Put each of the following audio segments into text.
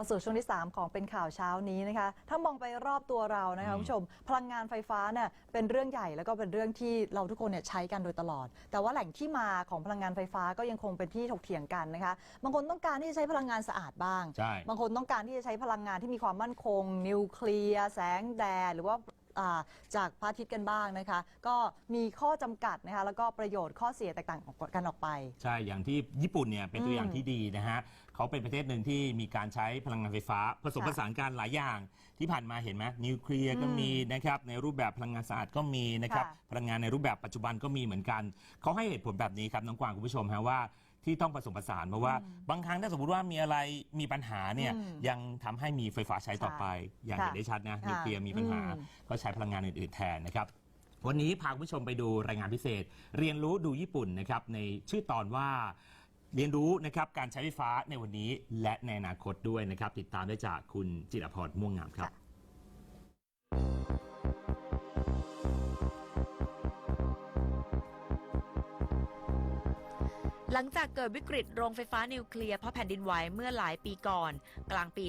เข้าสู่ช่วงที่ 3 ของเป็นข่าวเช้านี้นะคะ ถ้ามองไปรอบตัวเรานะคะอืมคุณผู้ชม พลังงานไฟฟ้าเนี่ยเป็นเรื่องใหญ่แล้วก็เป็นเรื่องที่เราทุกคนเนี่ยใช้กันโดยตลอด แต่ว่าแหล่งที่มาของพลังงานไฟฟ้าก็ยังคงเป็นที่ถกเถียงกันนะคะ บางคนต้องการที่จะใช้พลังงานสะอาดบ้างใช่บางคนต้องการที่จะใช้พลังงานที่มีความมั่นคง นิวเคลียร์ แสงแดด หรือว่า อ่าจากพระอาทิตย์กันบ้างนะคะ ก็มีข้อจำกัดนะคะแล้วก็ประโยชน์ข้อเสียแตกต่างกันออกไป ใช่ อย่างที่ญี่ปุ่นเนี่ยเป็นตัวอย่างอืมที่ดีนะฮะเขาเป็นประเทศหนึ่งที่มีการใช้พลังงานไฟฟ้า ผสมค่ะผสานกันหลายอย่าง ที่ผ่านมาเห็นไหมนิวเคลียร์ก็อืมมีนะครับในรูปแบบพลังงานสะอาดก็มีนะครับค่ะ พลังงานในรูปแบบปัจจุบันก็มีเหมือนกัน เขาให้เหตุผลแบบนี้ครับน้องกวางคุณผู้ชมฮะว่า ที่ต้องผสมผสานเพราะว่าบางครั้งถ้าสมมติว่ามีอะไรมีปัญหาเนี่ยอืมยังทำให้มีไฟฟ้าใช้ต่อไป อย่างค่ะเห็นได้ชัดนะค่ะนิวเคลียร์มีปัญหาอืมก็ใช้พลังงานอื่นๆแทนนะครับวันนี้พาคุณผู้ชมไปดูรายงานพิเศษ เรียนรู้ดูญี่ปุ่นนะครับในชื่อตอนว่าเรียนรู้นะครับการใช้ไฟฟ้าในวันนี้และในอนาคตด้วยนะครับ ติดตามได้จากคุณจิรพรม่วงงามครับ หลังจากเกิดวิกฤตโรงไฟฟ้านิวเคลียร์เพราะแผ่นดินไหวเมื่อหลายปีก่อน กลางปี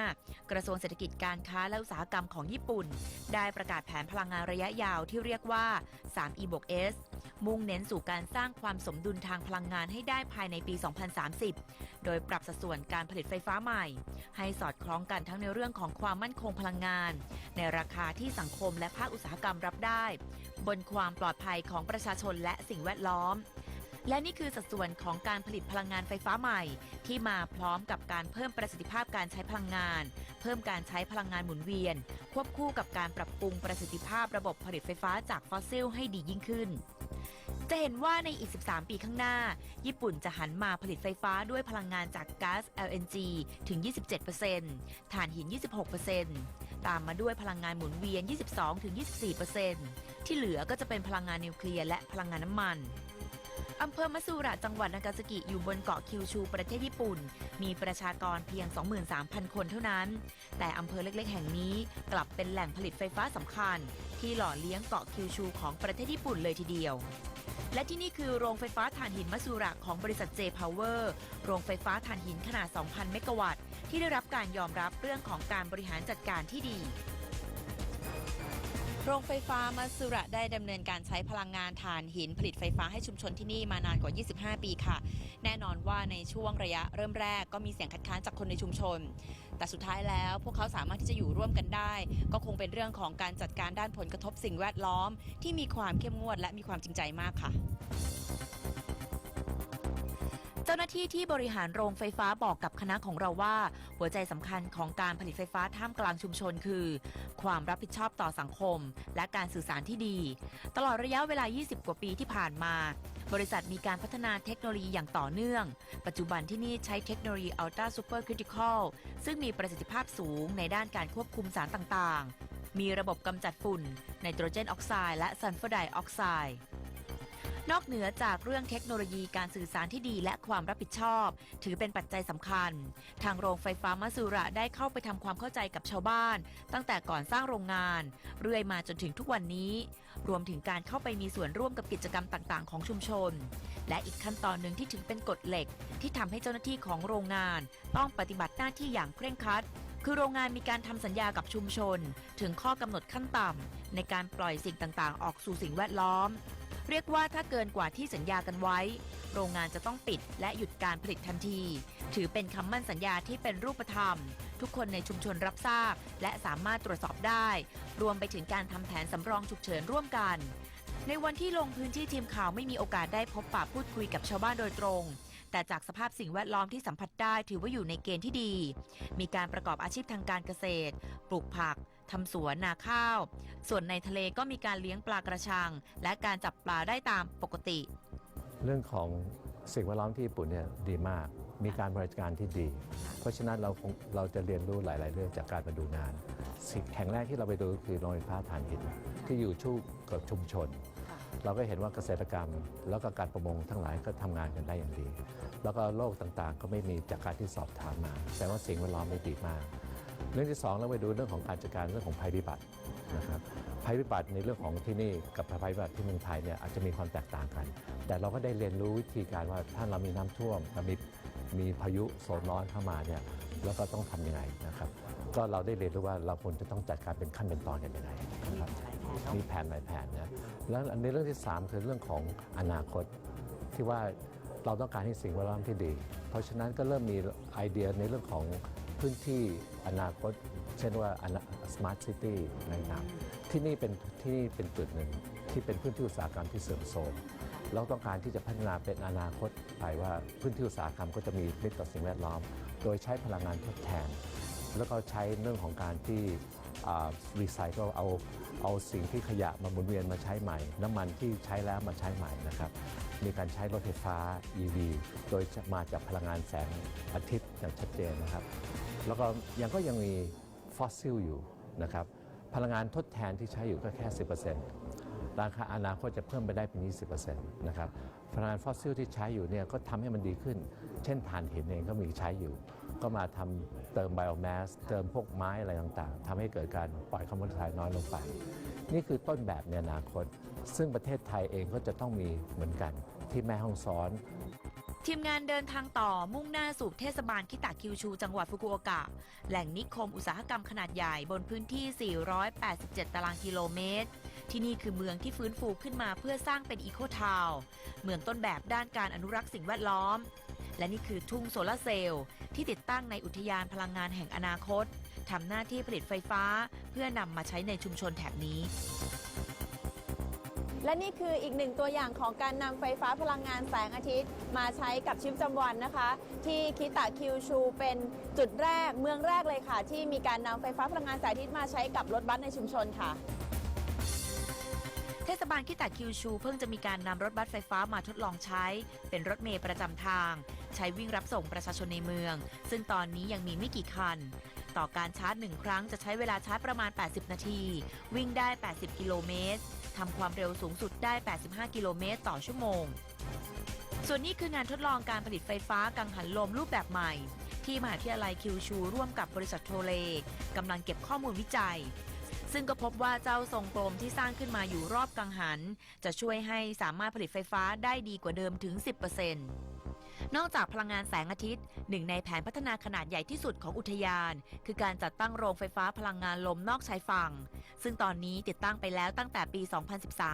2015 กระทรวงเศรษฐกิจการค้าและอุตสาหกรรมของญี่ปุ่น ได้ประกาศแผนพลังงานระยะยาวที่เรียกว่า 3E บวก S มุ่งเน้นสู่การสร้างความสมดุลทางพลังงานให้ได้ภายในปี 2030 โดยปรับสัดส่วนการผลิตไฟฟ้าใหม่ ให้สอดคล้องกันทั้งในเรื่องของความมั่นคงพลังงาน ในราคาที่สังคมและภาคอุตสาหกรรมรับได้ บนความปลอดภัยของประชาชนและสิ่งแวดล้อม และนี่คือสัดส่วนของการผลิตพลังงานไฟฟ้าใหม่ ที่มาพร้อมกับการเพิ่มประสิทธิภาพการใช้พลังงาน เพิ่มการใช้พลังงานหมุนเวียน ควบคู่กับการปรับปรุงประสิทธิภาพระบบผลิตไฟฟ้าจากฟอสซิลให้ดียิ่งขึ้น จะเห็นว่าในอีก 13 ปีข้างหน้า ญี่ปุ่นจะหันมาผลิตไฟฟ้าด้วยพลังงานจากก๊าซ LNG ถึง 27%ถ่านหิน 26%ตามมาด้วยพลังงานหมุนเวียน 22-24%ที่เหลือก็จะเป็นพลังงานนิวเคลียร์และพลังงานน้ำมัน อำเภอมัสึระจังหวัดนากาซากิอยู่บนเกาะคิวชูประเทศญี่ปุ่น มีประชากรเพียง 23,000 คนเท่านั้น แต่อำเภอเล็กๆ แห่งนี้กลับเป็นแหล่งผลิตไฟฟ้าสำคัญ ที่หล่อเลี้ยงเกาะคิวชูของประเทศญี่ปุ่นเลยทีเดียวและที่นี่คือโรงไฟฟ้าถ่านหินมัสึระของบริษัท J Power โรงไฟฟ้าถ่านหินขนาด 2,000 เมกะวัตต์ ที่ได้รับการยอมรับเรื่องของการบริหารจัดการที่ดี โรงไฟฟ้ามัสุระได้ดำเนินการใช้พลังงานถ่านหินผลิตไฟฟ้าให้ชุมชนที่นี่มานานกว่า 25 ปีค่ะ แน่นอนว่าในช่วงระยะเริ่มแรกก็มีเสียงคัดค้านจากคนในชุมชน แต่สุดท้ายแล้วพวกเขาสามารถที่จะอยู่ร่วมกันได้ ก็คงเป็นเรื่องของการจัดการด้านผลกระทบสิ่งแวดล้อม ที่มีความเข้มงวดและมีความจริงใจมากค่ะ เจ้าหน้าที่ที่บริหารโรงไฟฟ้าบอกกับคณะของเราว่า หัวใจสำคัญของการผลิตไฟฟ้าท่ามกลางชุมชนคือ ความรับผิดชอบต่อสังคม และการสื่อสารที่ดี ตลอดระยะเวลา 20 กว่าปีที่ผ่านมา บริษัทมีการพัฒนาเทคโนโลยีอย่างต่อเนื่อง ปัจจุบันที่นี่ใช้เทคโนโลยี Ultra Super Critical ซึ่งมีประสิทธิภาพสูงในด้านการควบคุมสารต่างๆ มีระบบกำจัดฝุ่นไนโตรเจนออกไซด์และซัลเฟอร์ไดออกไซด์ นอกเหนือจากเรื่องเทคโนโลยีการสื่อสารที่ดีและความรับผิดชอบ ถือเป็นปัจจัยสำคัญ ทางโรงไฟฟ้ามัสุระได้เข้าไปทำความเข้าใจกับชาวบ้าน ตั้งแต่ก่อนสร้างโรงงาน เรื่อยมาจนถึงทุกวันนี้ รวมถึงการเข้าไปมีส่วนร่วมกับกิจกรรมต่างๆ ของชุมชน และอีกขั้นตอนหนึ่งที่ถือเป็นกฎเหล็ก ที่ทำให้เจ้าหน้าที่ของโรงงาน ต้องปฏิบัติหน้าที่อย่างเคร่งครัดคือโรงงานมีการทำสัญญากับชุมชน ถึงข้อกำหนดขั้นต่ำในการปล่อยสิ่งต่างๆ ออกสู่สิ่งแวดล้อม เรียกว่าถ้าเกินกว่าที่สัญญากันไว้ โรงงานจะต้องปิดและหยุดการผลิตทันที ถือเป็นคำมั่นสัญญาที่เป็นรูปธรรม ทุกคนในชุมชนรับทราบ และสามารถตรวจสอบได้ รวมไปถึงการทำแผนสำรองฉุกเฉินร่วมกัน ในวันที่ลงพื้นที่ทีมข่าวไม่มีโอกาสได้พบปะพูดคุยกับชาวบ้านโดยตรงแต่จากสภาพสิ่งแวดล้อมที่สัมผัสได้ถือว่าอยู่ในเกณฑ์ที่ดี มีการประกอบอาชีพทางการเกษตร ปลูกผัก ทำสวนนาข้าว ส่วนในทะเลก็มีการเลี้ยงปลากระชัง และการจับปลาได้ตามปกติ เรื่องของสิ่งแวดล้อมที่ญี่ปุ่นเนี่ยดีมาก มีการบริการที่ดี เพราะฉะนั้นเราคงเราจะเรียนรู้หลาย ๆ เรื่องจากการมาดูงาน สิ่งแห่งแรกที่เราไปดูก็คือโรงไฟฟ้าถ่านหินที่อยู่ชู่กับชุมชน เราก็เห็นว่าเกษตรกรรม แล้วก็การประมงทั้งหลายก็ทำงานกันได้อย่างดี แล้วก็โรคต่าง ๆ ก็ไม่มีจากการที่สอบถามมา แต่ว่าสิ่งแวดล้อมไม่ดีมาก เรื่องที่สองเราไปดูเรื่องของการจัดการเรื่องของภัยพิบัตินะครับภัยพิบัติในเรื่องของที่นี่กับภัยพิบัติที่เมืองไทยเนี่ยอาจจะมีความแตกต่างกัน แต่เราก็ได้เรียนรู้วิธีการว่าถ้าเรามีน้ำท่วมเรามีมีพายุโซนร้อนเข้ามาเนี่ยแล้วก็ต้องทำยังไงนะครับ ก็เราได้เรียนรู้ว่าเราควรจะต้องจัดการเป็นขั้นเป็นตอนกันยังไงนะครับมีแผนหลายแผนนะแล้วในเรื่องที่ 3 คือเรื่องของอนาคตที่ว่าเราต้องการให้สิ่งแวดล้อมที่ดี เพราะฉะนั้นก็เริ่มมีไอเดียในเรื่องของ พื้นที่อนาคต เช่นว่า smart city ต่างๆที่นี่เป็นที่นี่เป็นจุดหนึ่งที่เป็นพื้นที่อุตสาหกรรมที่เสื่อมโทรมเราต้องการที่จะพัฒนาเป็นอนาคตไปว่าพื้นที่อุตสาหกรรมก็จะมีมิตรต่อสิ่งแวดล้อม โดยใช้พลังงานทดแทน แล้วก็ใช้เรื่องของการที่ รีไซเคิลเอาเอาสิ่งที่ขยะมาหมุนเวียนมาใช้ใหม่ น้ำมันที่ใช้แล้วมาใช้ใหม่นะครับมีการใช้รถไฟฟ้า EV โดยมาจากพลังงานแสงอาทิตย์อย่างชัดเจนนะครับ แล้วก็ยังก็ยังมีฟอสซิลอยู่นะครับพลังงานทดแทนที่ใช้อยู่ก็แค่ 10%ราคาอนาคตจะเพิ่มไปได้เป็น 20%นะครับพลังงานฟอสซิลที่ใช้อยู่เนี่ยก็ทำให้มันดีขึ้น เช่นถ่านหินเองก็มีใช้อยู่ ก็มาทำเติมไบโอแมสเติมพวกไม้อะไรต่างๆทำให้เกิดการปล่อยคาร์บอนไดออกไซด์น้อยลงไป นี่คือต้นแบบในอนาคต ซึ่งประเทศไทยเองก็จะต้องมีเหมือนกันที่แม่ฮ่องสอนทีมงานเดินทางต่อมุ่งหน้าสู่เทศบาลคิตาคิวชู จังหวัดฟุกุโอกะ แหล่งนิคมอุตสาหกรรมขนาดใหญ่บนพื้นที่ 487 ตารางกิโลเมตร ที่นี่คือเมืองที่ฟื้นฟูขึ้นมาเพื่อสร้างเป็นอีโคทาวเมืองต้นแบบด้านการอนุรักษ์สิ่งแวดล้อม และนี่คือทุ่งโซลาร์เซลล์ที่ติดตั้งในอุทยานพลังงานแห่งอนาคตทำหน้าที่ผลิตไฟฟ้าเพื่อนำมาใช้ในชุมชนแถบนี้ และนี่คืออีกหนึ่งตัวอย่างของการนำไฟฟ้าพลังงานแสงอาทิตย์ มาใช้กับชีวิตประจำวันนะคะ ที่คิตาคิวชูเป็นจุดแรกเมืองแรกเลยค่ะ ที่มีการนำไฟฟ้าพลังงานแสงอาทิตย์มาใช้กับรถบัสในชุมชนค่ะเทศบาลคิตาคิวชู เพิ่งจะมีการนำรถบัสไฟฟ้ามาทดลองใช้ เป็นรถเมล์ประจำทาง ใช้วิ่งรับส่งประชาชนในเมือง ซึ่งตอนนี้ยังมีไม่กี่คัน ต่อการชาร์จหนึ่งครั้งจะใช้เวลาชาร์จประมาณ 80 นาที วิ่งได้ 80 กิโลเมตรทำความเร็วสูงสุดได้ 85 กิโลเมตรต่อชั่วโมง ส่วนนี้คืองานทดลองการผลิตไฟฟ้ากังหันลมรูปแบบใหม่ ที่มหาวิทยาลัยคิวชู ร่วมกับบริษัทโทเลกำลังเก็บข้อมูลวิจัย ซึ่งก็พบว่าเจ้าทรงกลมที่สร้างขึ้นมาอยู่รอบกังหัน จะช่วยให้สามารถผลิตไฟฟ้าได้ดีกว่าเดิมถึง 10% นอกจากพลังงานแสงอาทิตย์ หนึ่งในแผนพัฒนาขนาดใหญ่ที่สุดของอุทยาน คือการจัดตั้งโรงไฟฟ้าพลังงานลมนอกชายฝั่ง ซึ่งตอนนี้ติดตั้งไปแล้วตั้งแต่ปี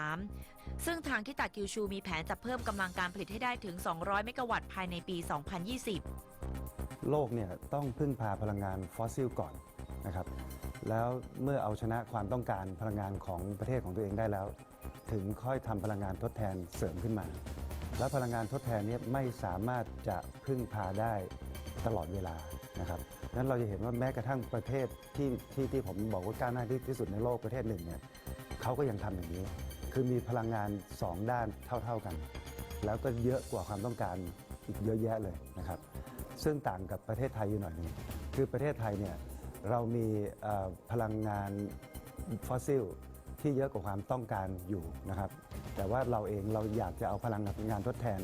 2013 ซึ่งทางที่ตากิวชูมีแผนจะเพิ่มกำลังการผลิตให้ได้ถึง 200 เมกะวัตต์ภายในปี 2020 โลกเนี่ยต้องพึ่งพาพลังงานฟอสซิลก่อนนะครับ แล้วเมื่อเอาชนะความต้องการพลังงานของประเทศของตัวเองได้แล้ว ถึงค่อยทำพลังงานทดแทนเสริมขึ้นมา แล้วพลังงานทดแทนนี้ไม่สามารถจะพึ่งพาได้ตลอดเวลานะครับนั้นเราจะเห็นว่าแม้กระทั่งประเทศที่ที่ที่ผมบอกว่าก้าวหน้าที่ที่สุดในโลกประเทศหนึ่งเนี่ยเขาก็ยังทำอย่างนี้ คือมีพลังงาน 2 ด้านเท่า ๆกัน แล้วก็เยอะกว่าความต้องการอีกเยอะแยะเลยนะครับ ซึ่งต่างกับประเทศไทยอยู่หน่อยหนึงคือประเทศไทยเนี่ยเรามีพลังงานฟอสซิลที่เยอะกว่าความต้องการอยู่นะครับ แต่ว่าเราเองเราอยากจะเอาพลังงานทดแทน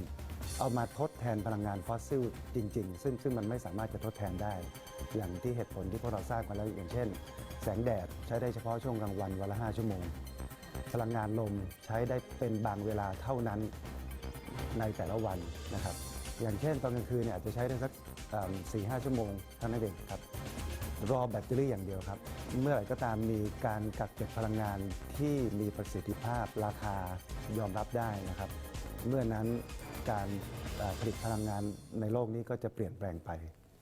เอามาทดแทนพลังงานฟอสซิลจริง ๆ ซึ่งซึ่งมันไม่สามารถจะทดแทนได้ อย่างที่เหตุผลที่พวกเราทราบกันแล้วอย่างเช่น แสงแดดใช้ได้เฉพาะช่วงกลางวันวันละ 5 ชั่วโมง พลังงานลมใช้ได้เป็นบางเวลาเท่านั้นในแต่ละวันนะครับ อย่างเช่นตอนกลางคืนเนี่ยอาจจะใช้ได้สักสี่ห้าชั่วโมงเท่านั้นเองครับ รอแบตเตอรี่อย่างเดียวครับ เมื่อไหร่ก็ตามมีการกักเก็บพลังงานที่มีประสิทธิภาพราคายอมรับได้นะครับ เมื่อนั้นการผลิตพลังงานในโลกนี้ก็จะเปลี่ยนแปลงไป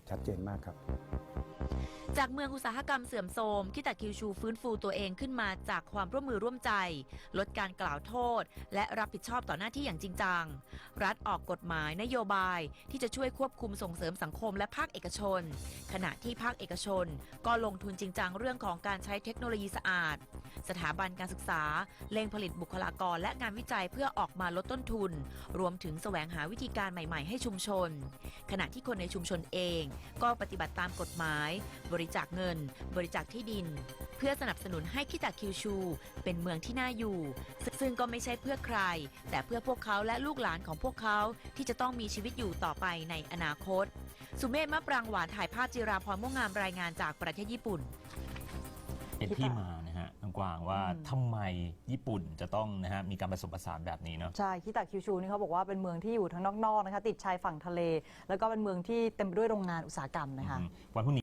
ชัดเจนมากครับ จากเมืองอุตสาหกรรมเสื่อมโทรมคิตาคิวชูฟื้นฟูตัวเองขึ้นมาจากความร่วมมือร่วมใจ ลดการกล่าวโทษ และรับผิดชอบต่อหน้าที่อย่างจริงจัง รัฐออกกฎหมายนโยบายที่จะช่วยควบคุมส่งเสริมสังคมและภาคเอกชน ขณะที่ภาคเอกชน ก็ลงทุนจริงจังเรื่องของการใช้เทคโนโลยีสะอาด สถาบันการศึกษาเร่งผลิตบุคลากรและงานวิจัยเพื่อออกมาลดต้นทุน รวมถึงแสวงหาวิธีการใหม่ ๆ ให้ชุมชน ขณะที่คนในชุมชนเอง ก็ปฏิบัติตามกฎหมายบริจาคเงิน บริจาคที่ดิน เพื่อสนับสนุนให้คิตาคิวชู เป็นเมืองที่น่าอยู่ ซึ่งก็ไม่ใช่เพื่อใคร แต่เพื่อพวกเขาและลูกหลานของพวกเขาที่จะต้องมีชีวิตอยู่ต่อไปในอนาคต สุเมธมะปรางหวานถ่ายภาพจิราพรม่วงงามรายงานจากประเทศญี่ปุ่น เป็นที่มานะฮะต้องกวางว่าทำไมญี่ปุ่นจะต้องนะฮะมีการผสมผสานแบบนี้เนาะ ใช่คิตาคิวชูนี่เขาบอกว่าเป็นเมืองที่อยู่ทางนอกๆนะคะ ติดชายฝั่งทะเล แล้วก็เป็นเมืองที่เต็มไปด้วยโรงงานอุตสาหกรรมนะคะ วันพรุ่งนี้